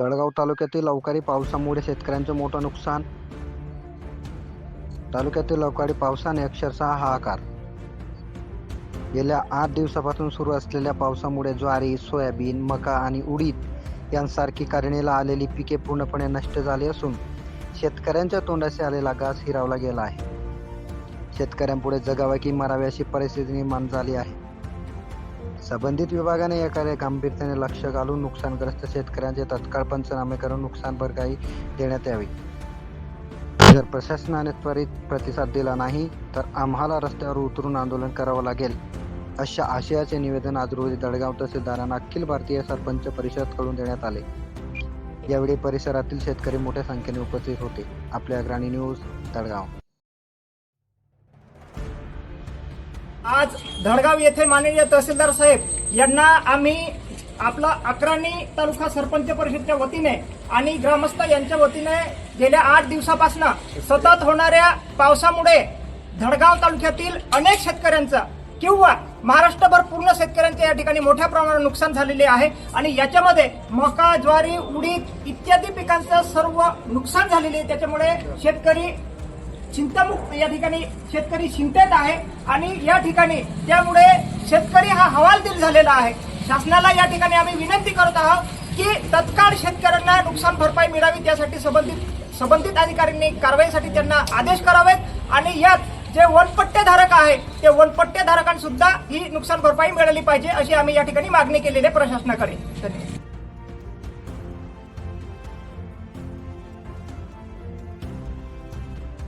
दळगाव तालुक्यातील अवकाळी पावसामुळे शेतकऱ्यांचं मोठं नुकसान. तालुक्यातील अवकाळी पावसाने अक्षरशः हाहाकार. गेल्या आठ दिवसापासून सुरू असलेल्या पावसामुळे ज्वारी सोयाबीन मका आणि उडीद यांसारखी कारणीला आलेली पिके पूर्णपणे नष्ट झाली असून शेतकऱ्यांच्या तोंडाशी आलेला घास हिरावला गेला आहे. शेतकऱ्यांपुढे जगावे की मरावे अशी परिस्थिती निर्माण झाली आहे. संबंधित विभागाने याकडे गांभीर्याने लक्ष घालून नुकसानग्रस्त शेतकऱ्यांचे तत्काळ पंचनामे करून नुकसान भरपाई देण्यात यावी. जर प्रशासनाने त्वरित प्रतिसाद दिला नाही तर आम्हाला रस्त्यावर उतरून आंदोलन करावं लागेल अशा आशयाचे निवेदन आज रोजी दडगाव तहसीलदारांना अखिल भारतीय सरपंच परिषदकडून देण्यात आले. यावेळी परिसरातील शेतकरी मोठ्या संख्येने उपस्थित होते. आपल्या अग्रणी न्यूज दडगाव. आज धडगाव येथे माननीय तहसीलदार साहेब यांना आम्ही आपला अकराणी तालुका सरपंच परिषदच्या वतीने आणि ग्रामस्थ यांच्या वतीने गेल्या आठ दिवसापासून सतत होणाऱ्या पावसामुळे धडगाव तालुक्यातील अनेक शेतकऱ्यांचा किंवा महाराष्ट्रभर पूर्ण शेतकऱ्यांचे या ठिकाणी मोठ्या प्रमाणात नुकसान झालेले आहे आणि याच्यामध्ये मका ज्वारी उडीद इत्यादी पिकांचं सर्व नुकसान झालेले आहे. त्याच्यामुळे शेतकरी चिंतामुक्त या ठिकाणी शेतकरी चिंतेत आहे आणि या ठिकाणी त्यामुळे शेतकरी हा हवालदिल झालेला आहे. शासनाला या ठिकाणी आम्ही विनंती करत आहोत की तत्काळ शेतकऱ्यांना नुकसान भरपाई मिळावी त्यासाठी संबंधित संबंधित अधिकाऱ्यांनी कारवाईसाठी त्यांना आदेश करावेत आणि यात जे वनपट्टेधारक आहे ते वनपट्टेधारकांनीसुद्धा ही नुकसान भरपाई मिळाली पाहिजे अशी आम्ही या ठिकाणी मागणी केलेली आहे प्रशासनाकडे. धन्यवाद.